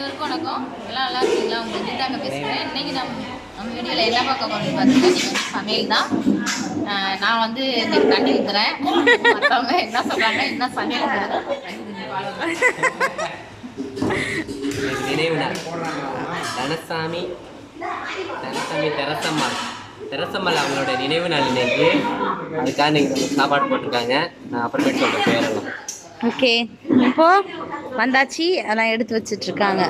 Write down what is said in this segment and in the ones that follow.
எல்லாருக்கும் வணக்கம். எல்லாம் நல்லா இருக்கீங்களா? உங்க கீதாங்க பேசுகிறேன் இன்னைக்கு நம்ம நம்ம வீடியோவில் என்ன பார்க்க போகிறோம்னு பார்த்தீங்கன்னா சமையல் தான். நான் வந்து இன்னைக்கு தண்ணி ஊற்றுறேன் மற்றவங்க என்ன சொல்கிறாங்க என்ன சமையல் நினைவு நாள் தனசாமி தனசாமி தெரசம்மாள் தெரசம்மாள் அவங்களோட நினைவு நாள் இன்னைக்கு. அதுக்காக நம்ம சாப்பாடு போட்டிருக்காங்க. நான் அப்புறமேட்டு சொல்கிறேன் பேரெல்லாம். ஓகே. இப்போ வந்தாச்சு அதெல்லாம் எடுத்து வச்சிட்டு இருக்காங்க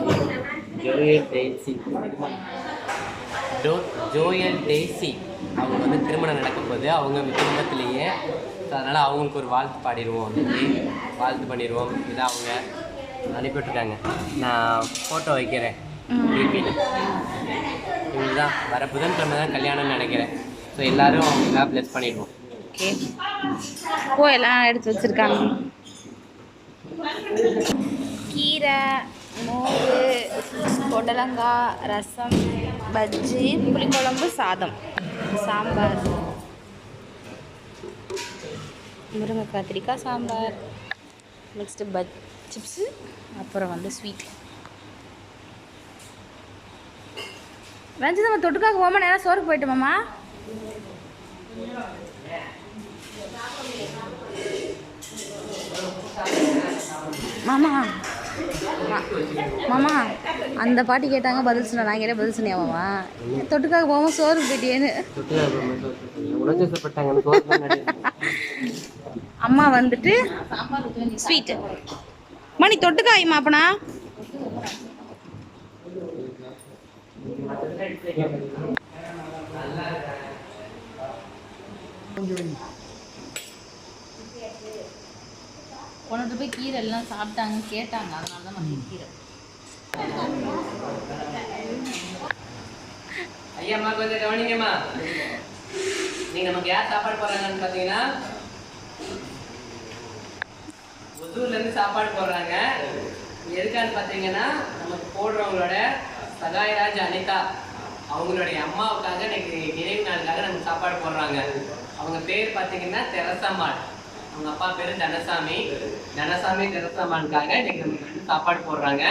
ஜோயல் டெய்சி. அவங்க வந்து திருமணம் நடக்க போகுது அவங்க குடும்பத்திலேயே. ஸோ அதனால் அவங்களுக்கு ஒரு வாழ்த்து பாடிடுவோம். வாழ்த்து பண்ணிடுவோம். இதான் அவங்க அனுப்பிவிட்ருக்காங்க நான் ஃபோட்டோ வைக்கிறேன். டிபியில் இவங்க தான் வர புதன்கிழமை தான் கல்யாணம்னு நினைக்கிறேன். ஸோ எல்லாரும் அவங்களுக்காக ப்ளஸ் பண்ணிடுவோம். ஓகே இப்போ எல்லாம் எடுத்து வச்சிருக்காங்க. கீரை மோர் பொடலங்காய் ரசம் பஜ்ஜி புளிக்குழம்பு சாதம். சாம்பார். முருங்கை கத்திரிக்காய் சாம்பார். நெக்ஸ்ட்டு பஜ் சிப்ஸு அப்புறம் வந்து ஸ்வீட் ரஞ்சிதம்மா தொட்டுக்காக போமா நேரம் சோறுக்கு போயிட்டு மாமா மாமா. மாமா அந்த பாட்டி கேட்டாங்க பதில் சொன்ன நான் கேட்டேன் பதில் சொன்னியாமா தொட்டுக்காக போவோம் சோறு போயிட்டேன்னு அம்மா வந்துட்டு ஸ்வீட்டு மணி தொட்டுக்காயுமா அப்பனா? கொஞ்சம் கொண்டுட்டு போய் கீரை எல்லாம் சாப்பிட்டாங்க கேட்டாங்க. அதனால தான் நம்ம கீரை. ஐயாம்மா கொஞ்சம் கவனிங்கம்மா. நீங்க நமக்கு யார் சாப்பாடு போடுறாங்கன்னு பார்த்தீங்கன்னா ஒசூர்ல இருந்து சாப்பாடு போடுறாங்க. எதுக்கான்னு பார்த்தீங்கன்னா நமக்கு போடுறவங்களோட சகாயராஜ் அனிதா அவங்களுடைய அம்மாவுக்காக இன்னைக்கு நினைவு நாளுக்காக நமக்கு சாப்பாடு போடுறாங்க. அவங்க பேர் பார்த்தீங்கன்னா தெரசம்மாள். அவங்க அப்பா பேரு தனசாமி. தனசாமி தனசாமான்காக இன்னைக்கு நமக்கு வந்து சாப்பாடு போடுறாங்க.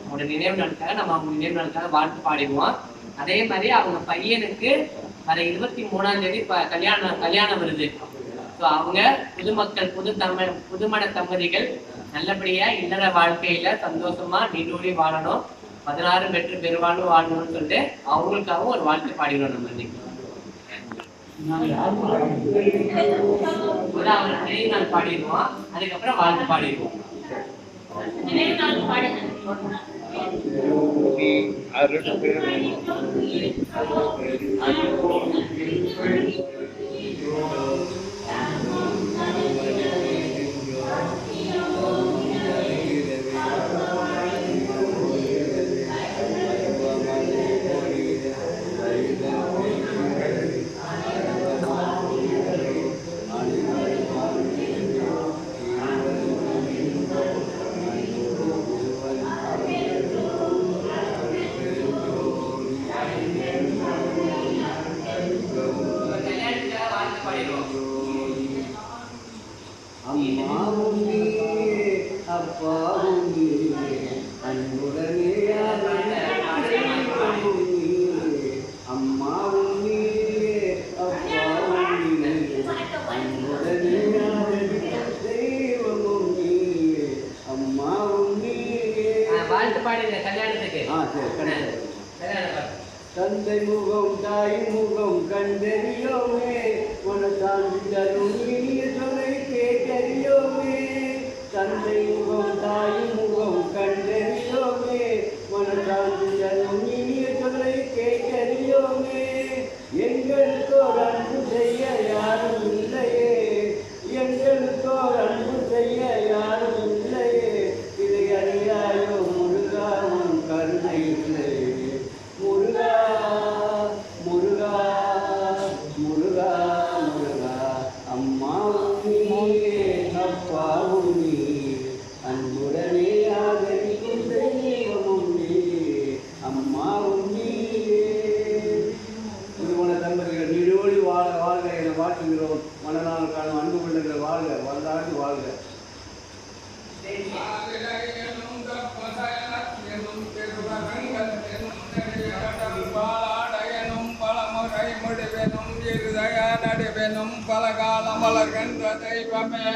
அவங்களோட நினைவு நாளுக்காக நம்ம அவங்க நினைவு நாளுக்காக வாழ்த்து பாடிடுவோம். அதே மாதிரி அவங்க பையனுக்கு வர இருபத்தி மூணாம் தேதி கல்யாணம் கல்யாணம் வருது. ஸோ அவங்க புதுமக்கள் புது தமிழ் புதுமண தம்பதிகள் நல்லபடியா இல்லற வாழ்க்கையில சந்தோஷமா நீடூழி வாழணும். பதினாறு பெற்று பெருவாழ்வு வாழணும்னு சொல்லிட்டு அவங்களுக்காகவும் ஒரு வாழ்த்து பாடிடுவோம் நம்ம இன்னைக்கு. நினைவு நாள் பாடிடுவோம். அதுக்கப்புறம் வாழ்த்து பாடிடுவோம். நினைவு நாள் பாடுங்க. அம்மாவும் நீயே அப்பாவும் நீயே அன்புடனே அம்மாவும் நீயே அப்பாவும் நீயே அன்புடனே தெய்வமும் நீயே அம்மாவும் நீயே வாழ்த்து பாடுங்க கல்யாணத்துக்கு. ஆ சரி கண்டிப்பா. கல்யாண பாட்டு. தந்தை முகம் தாய் முகம் கண்டறியோமே மனசாந்தி தரும் இனிய சொல்லை கேட்டறியோமே தந்தை முகம் தாய் முகம் கண்டறியோமே மனசாந்தி பல காலம் வளர்கின்ற தெய்வமே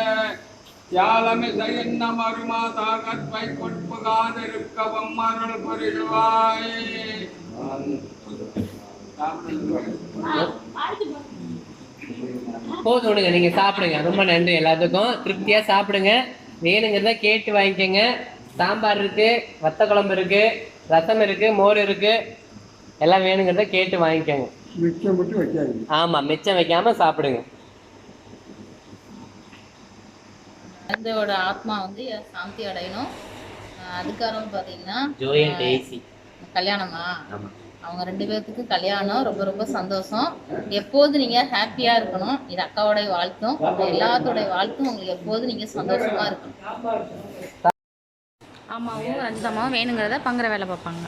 யாழமிசை என்ன மறுமாதா கற்பை கொட்புகாதிருக்கவும் அருள் புரிவாய் போதும் விடுங்க நீங்க சாப்பிடுங்க. ரொம்ப நன்றி எல்லாத்துக்கும். திருப்தியா சாப்பிடுங்க. வேணுங்கிறத கேட்டு வாங்கிக்கோங்க. சாம்பார் இருக்கு வத்த குழம்பு இருக்கு ரசம் இருக்கு மோர் இருக்கு. எல்லாம் வேணுங்கிறத கேட்டு வாங்கிக்கோங்க. மிச்சம் மட்டும் வைக்காது ஆமா மிச்சம் வைக்காம சாப்பிடுங்க. குழந்தையோட ஆத்மா வந்து சாந்தி அடையணும். அதுக்காக பார்த்தீங்கன்னா கல்யாணமா? ஆமா. அவங்க ரெண்டு பேர்த்துக்கு கல்யாணம் ரொம்ப ரொம்ப சந்தோஷம். எப்போது நீங்க ஹாப்பியா இருக்கணும் இது அக்காவோடைய வாழ்த்தும் எல்லாத்தோடைய வாழ்த்தும் உங்களுக்கு எப்போது நீங்க சந்தோஷமா இருக்கணும்? ஆமாவும் ரஞ்சிதமாவும் வேணுங்கிறத பங்குற வேலை பார்ப்பாங்க.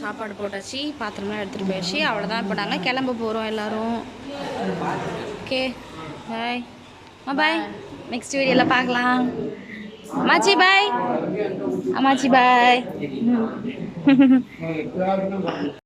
சாப்பாடு போட்டாச்சு பாத்திரம்லாம் எடுத்துகிட்டு போயிடுச்சு அவ்வளோதான் இப்போ நாங்கள் கிளம்ப போகிறோம் எல்லாரும். ஓகே பாய் பாய் நெக்ஸ்ட் வீடியோவில் பார்க்கலாம். அம்மாச்சி பாய் அம்மாச்சி பாய்